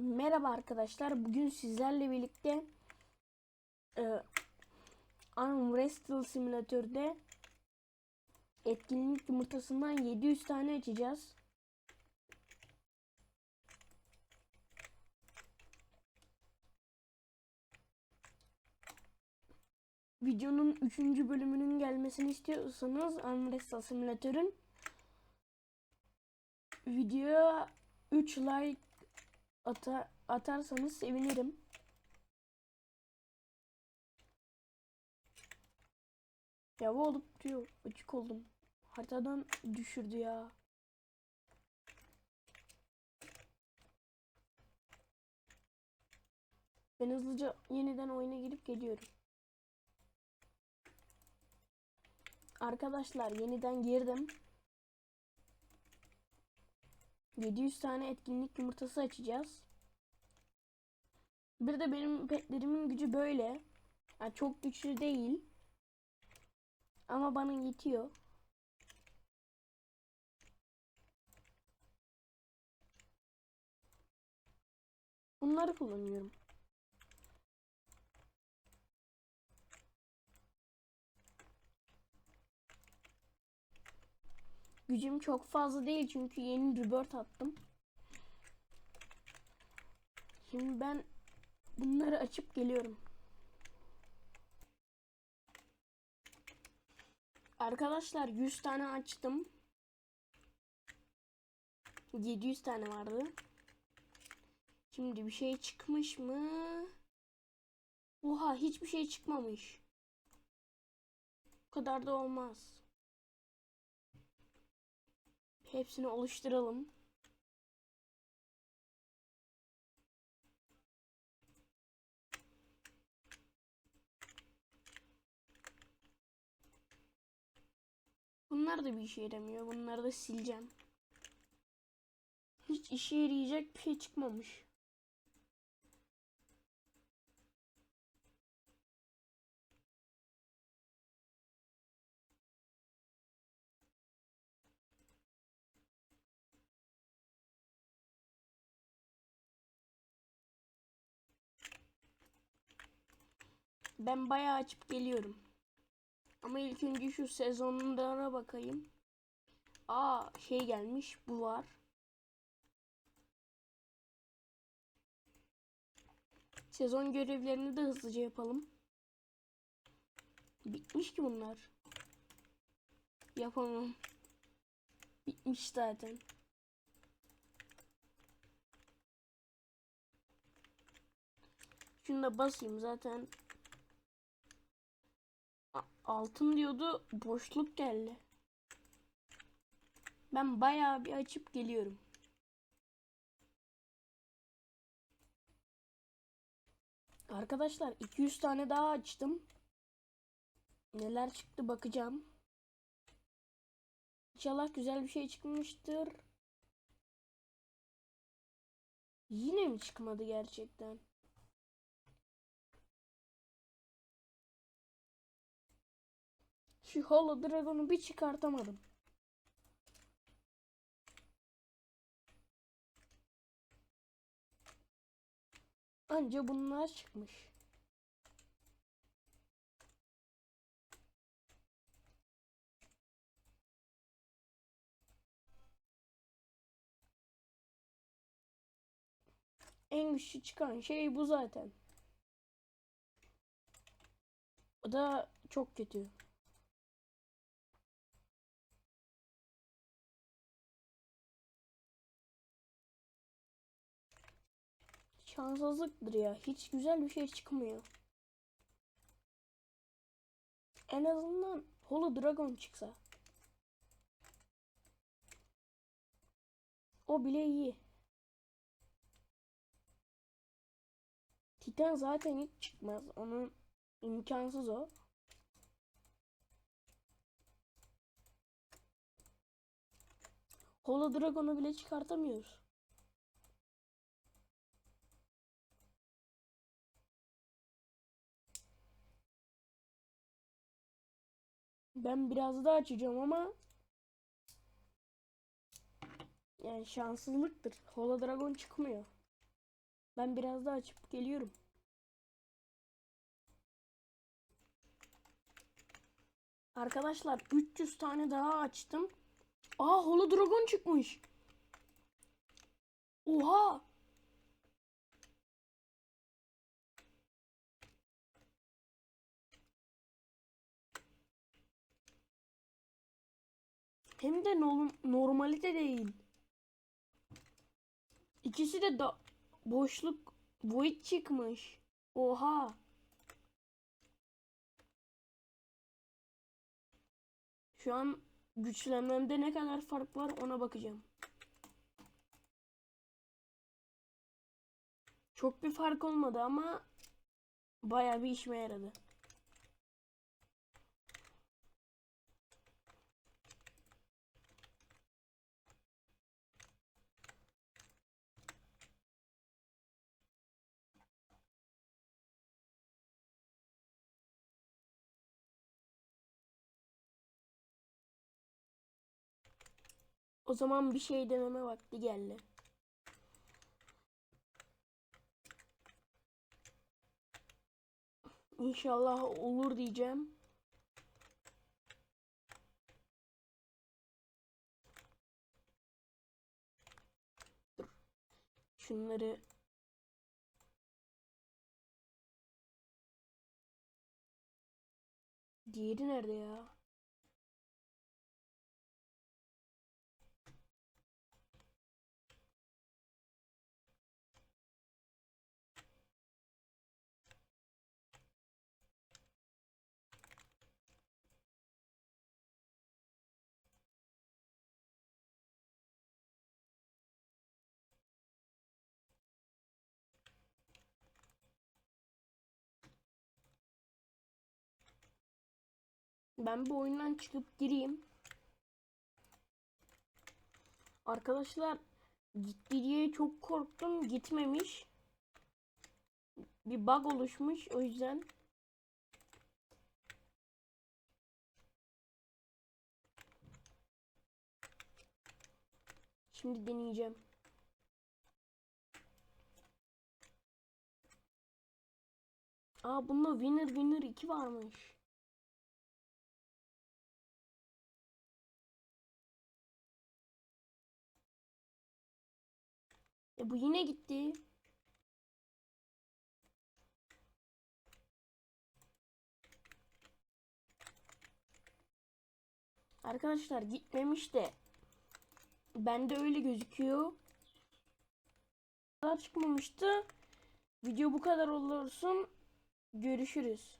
Merhaba arkadaşlar. Bugün sizlerle birlikte e, Arm Simülatör'de etkinlik yumurtasından 700 tane açacağız. Videonun 3. bölümünün gelmesini istiyorsanız Arm Simülatör'ün videoya 3 like ata, atarsanız sevinirim. Ya bu olup diyor. Açık oldum. Haritadan düşürdü ya. Ben hızlıca yeniden oyuna girip geliyorum. Arkadaşlar yeniden girdim. 700 tane etkinlik yumurtası açacağız. Bir de benim petlerimin gücü böyle. Yani çok güçlü değil. Ama bana yetiyor. Bunları kullanıyorum. Gücüm çok fazla değil çünkü yeni rebirth attım. Şimdi ben bunları açıp geliyorum. Arkadaşlar 100 tane açtım. 700 tane vardı. Şimdi bir şey çıkmış mı? Oha hiçbir şey çıkmamış. Bu kadar da olmaz. Hepsini oluşturalım. Bunlar da bir işe yaramıyor. Bunları da sileceğim. Hiç işe yarayacak bir şey çıkmamış. Ben bayağı açıp geliyorum. Ama ilk önce şu sezonlara bakayım. Aa şey gelmiş bu var. Sezon görevlerini de hızlıca yapalım. Bitmiş ki bunlar. Yapamam. Bitmiş zaten. Şunu da basayım zaten altın diyordu boşluk geldi. Ben bayağı bir açıp geliyorum. Arkadaşlar 200 tane daha açtım. Neler çıktı bakacağım. İnşallah güzel bir şey çıkmıştır. Yine mi çıkmadı gerçekten? Şu Holo Dragon'u bir çıkartamadım. Anca bunlar çıkmış. En güçlü çıkan şey bu zaten. O da çok kötü. Şanssızlıktır ya. Hiç güzel bir şey çıkmıyor. En azından Holo Dragon çıksa. O bile iyi. Titan zaten hiç çıkmaz. Onun imkansız o. Holo Dragon'u bile çıkartamıyoruz. Ben biraz daha açacağım ama yani şanssızlıktır. Holo Dragon çıkmıyor. Ben biraz daha açıp geliyorum. Arkadaşlar 300 tane daha açtım. Aa Holo Dragon çıkmış. Oha. Hem de norm normali de değil. İkisi de boşluk void çıkmış. Oha. Şu an güçlenmemde ne kadar fark var ona bakacağım. Çok bir fark olmadı ama bayağı bir işime yaradı. O zaman bir şey deneme vakti geldi. İnşallah olur diyeceğim. Dur. Şunları Diğeri nerede ya? Ben bu oyundan çıkıp gireyim. Arkadaşlar gitti diye çok korktum. Gitmemiş. Bir bug oluşmuş o yüzden. Şimdi deneyeceğim. Aa bunda winner winner 2 varmış. E bu yine gitti. Arkadaşlar gitmemiş de bende öyle gözüküyor. Daha çıkmamıştı. Video bu kadar olursun. Görüşürüz.